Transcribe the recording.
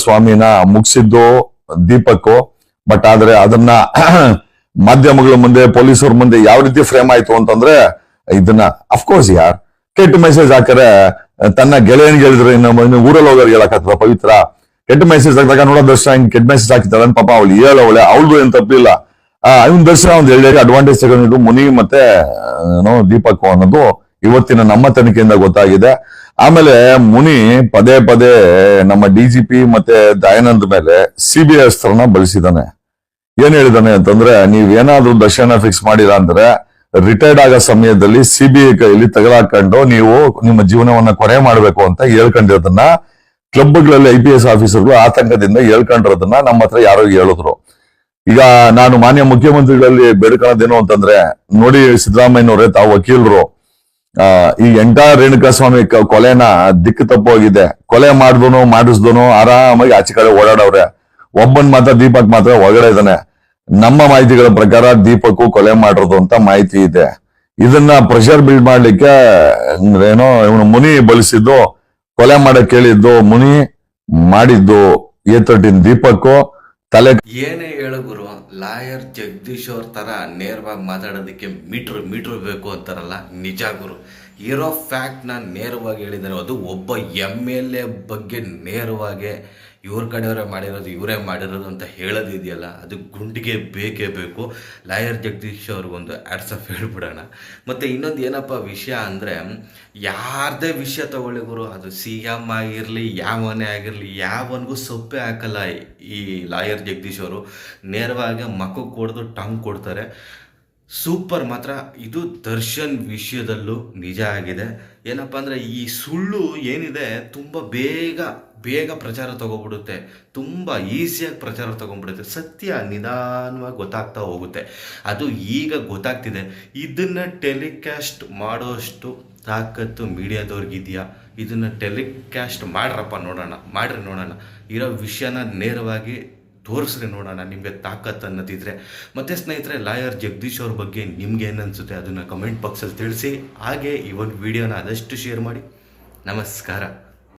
ಸ್ವಾಮಿನ ಮುಗಿಸಿದ್ದು ದೀಪಕ್ ಬಟ್ ಆದ್ರೆ ಅದನ್ನ ಮಾಧ್ಯಮಗಳ ಮುಂದೆ ಪೊಲೀಸರ ಮುಂದೆ ಯಾವ ರೀತಿ ಫ್ರೇಮ್ ಆಯ್ತು ಅಂತಂದ್ರೆ ಇದನ್ನ ಅಫ್ಕೋರ್ಸ್ ಯಾರ್ ಕೆಟ್ಟ ಮೆಸೇಜ್ ಹಾಕರೆ ತನ್ನ ಗೆಳೆಯನ್ಗೆ ಹೇಳಿದ್ರೆ ಇನ್ನು ಊರಲ್ಲಿ ಹೋಗೋರು ಹೇಳಕ್ಕಾಗ್ತದ ಪವಿತ್ರ. ಕೆಟ್ಟ ಮೆಸೇಜ್ ಹಾಕಿದಾಗ ನೋಡೋ ದರ್ಶನ ಹಿಂಗ್ ಕೆಟ್ಟ ಮೆಸೇಜ್ ಹಾಕಿದ್ದಾಳೆ ಪಾಪ ಅವಳು ಹೇಳವಳೆ ಅವಳು ಏನ್ ತಪ್ಪಿಲ್ಲ ಇವನ್ ದರ್ಶನ ಒಂದು ಹೇಳಿ ಅಡ್ವಾಂಟೇಜ್ ತಗೊಂಡಿದ್ದು ಮುನಿ ಮತ್ತೆ ಆ, ಏನೋ ದೀಪಕ್ ಅನ್ನೋದು ಇವತ್ತಿನ ನಮ್ಮ ತನಿಖೆಯಿಂದ ಗೊತ್ತಾಗಿದೆ. ಆಮೇಲೆ ಮುನಿ ಪದೇ ಪದೇ ನಮ್ಮ ಡಿಜಿಪಿ ಮತ್ತೆ ದಯಾನಂದ್ ಮೇಲೆ ಸಿಬಿಐ ಅಸ್ತ್ರನ ಬಳಸಿದಾನೆ. ಏನ್ ಹೇಳಿದಾನೆ ಅಂತಂದ್ರೆ, ನೀವೇನಾದ್ರೂ ದರ್ಶನ ಫಿಕ್ಸ್ ಮಾಡಿಲ್ಲ ಅಂದ್ರೆ ರಿಟೈರ್ಡ್ ಆಗೋ ಸಮಯದಲ್ಲಿ ಸಿಬಿಐ ಕೈಯಲ್ಲಿ ತಗಲಾಕೊಂಡು ನೀವು ನಿಮ್ಮ ಜೀವನವನ್ನ ಕೊನೆ ಮಾಡಬೇಕು ಅಂತ ಹೇಳ್ಕೊಂಡಿರೋದನ್ನ ಕ್ಲಬ್ಗಳಲ್ಲಿ ಐ ಪಿ ಎಸ್ ಆಫೀಸರ್ಗಳು ಆತಂಕದಿಂದ ಹೇಳ್ಕೊಂಡಿರೋದನ್ನ ನಮ್ಮ ಹತ್ರ ಯಾರೋ ಹೇಳಿದ್ರು. ಈಗ ನಾನು ಮಾನ್ಯ ಮುಖ್ಯಮಂತ್ರಿಗಳಲ್ಲಿ ಬೇಡ್ಕೊಳ್ಳೋದೇನು ಅಂತಂದ್ರೆ, ನೋಡಿ ಸಿದ್ದರಾಮಯ್ಯನವರೇ ತಾವು ವಕೀಲರು. ಆ, ಈ ಎಂಟಾ ರೇಣುಕಾಸ್ವಾಮಿ ಕೊಲೆನ ದಿಕ್ಕು ತಪ್ಪೋಗಿದೆ. ಕೊಲೆ ಮಾಡಿದನು ಮಾಡಿಸ್ದನು ಆರಾಮಾಗಿ ಆಚೆ ಕಡೆ ಓಡಾಡವ್ರೆ. ಒಬ್ಬನ್ ಮಾತ್ರ ದೀಪಕ್ ಮಾತ್ರ ಒಳಗಡೆ ಇದ್ದಾನೆ ನಮ್ಮ ಮಾಹಿತಿಗಳ ಪ್ರಕಾರ ದೀಪಕ್ ಕೊಲೆ ಮಾಡಿರೋದು ಅಂತ ಮಾಹಿತಿ ಇದೆ. ಇದನ್ನ ಪ್ರೆಷರ್ ಬಿಲ್ಡ್ ಮಾಡ್ಲಿಕ್ಕೆ ಏನೋ ಇವನು ಮುನಿ ಬಳಸಿದ್ದು ಕೊಲೆ ಮಾಡಕ್ ಕೇಳಿದ್ದು ಮುನಿ ಮಾಡಿದ್ದು. ಎ ತರ್ಟಿನ್ ದೀಪಕ್ ತಲೆ ಏನೇ ಹೇಳು ಗುರು, ಲಾಯರ್ ಜಗದೀಶ್ ಅವ್ರ ಥರ ನೇರವಾಗಿ ಮಾತಾಡೋದಕ್ಕೆ ಮೀಟ್ರ್ ಮೀಟ್ರ್ ಬೇಕು ಅಂತಾರಲ್ಲ, ನಿಜ ಗುರು. ಇರೋ ಫ್ಯಾಕ್ಟ್ ಫ್ಯಾಕ್ಟ್ನ ನೇರವಾಗಿ ಹೇಳಿದ್ದಾರೆ ಅದು ಒಬ್ಬ ಎಂ ಎಲ್ ಎ ಬಗ್ಗೆ ನೇರವಾಗಿ ಇವ್ರ ಕಡೆಯವರೇ ಮಾಡಿರೋದು, ಇವರೇ ಮಾಡಿರೋದು ಅಂತ ಹೇಳೋದಿದೆಯಲ್ಲ ಅದು ಗುಂಡಿಗೆ ಬೇಕೇ ಬೇಕು. ಲಾಯರ್ ಜಗದೀಶ್ ಅವ್ರಿಗೊಂದು ಆಫ್ ಹೇಳ್ಬಿಡೋಣ. ಮತ್ತು ಇನ್ನೊಂದು ಏನಪ್ಪ ವಿಷಯ ಅಂದರೆ, ಯಾರದೇ ವಿಷಯ ತಗೊಳ್ಳಿ ಗುರು, ಅದು ಸಿ ಎಂ ಆಗಿರಲಿ ಯಾವನೇ ಆಗಿರಲಿ, ಯಾವನಿಗೂ ಸೊಪ್ಪೆ ಹಾಕಲ್ಲ ಈ ಲಾಯರ್ ಜಗದೀಶ್ ಅವರು. ನೇರವಾಗಿ ಮಕ್ಕಳು ಕೊಡ್ದು ಟಂಗ್ ಕೊಡ್ತಾರೆ. ಸೂಪರ್ ಮಾತ್ರ. ಇದು ದರ್ಶನ್ ವಿಷಯದಲ್ಲೂ ನಿಜ ಆಗಿದೆ. ಏನಪ್ಪ ಅಂದರೆ ಈ ಸುಳ್ಳು ಏನಿದೆ ತುಂಬ ಬೇಗ ಬೇಗ ಪ್ರಚಾರ ತಗೊಬಿಡುತ್ತೆ. ತುಂಬ ಈಸಿಯಾಗಿ ಪ್ರಚಾರ ತಗೊಂಡ್ಬಿಡುತ್ತೆ ಸತ್ಯ ನಿಧಾನವಾಗಿ ಗೊತ್ತಾಗ್ತಾ ಹೋಗುತ್ತೆ. ಅದು ಈಗ ಗೊತ್ತಾಗ್ತಿದೆ. ಇದನ್ನು ಟೆಲಿಕಾಸ್ಟ್ ಮಾಡೋಷ್ಟು ತಾಕತ್ತು ಮೀಡಿಯಾದವ್ರಿಗಿದೆಯಾ ಇದನ್ನು ಟೆಲಿಕಾಸ್ಟ್ ಮಾಡ್ರಪ್ಪ ನೋಡೋಣ, ಮಾಡ್ರಿ ನೋಡೋಣ. ಇರೋ ವಿಷಯನ ನೇರವಾಗಿ ತೋರಿಸ್ರಿ ನೋಡೋಣ, ನಿಮಗೆ ತಾಕತ್ತು ಅನ್ನೋದಿದ್ರೆ. ಮತ್ತು ಸ್ನೇಹಿತರೆ, ಲಾಯರ್ ಜಗದೀಶ್ ಅವ್ರ ಬಗ್ಗೆ ನಿಮ್ಗೆ ಏನು ಅನಿಸುತ್ತೆ ಅದನ್ನು ಕಮೆಂಟ್ ಬಾಕ್ಸಲ್ಲಿ ತಿಳಿಸಿ. ಹಾಗೆ ಒಂದು ವಿಡಿಯೋನ ಆದಷ್ಟು ಶೇರ್ ಮಾಡಿ. ನಮಸ್ಕಾರ.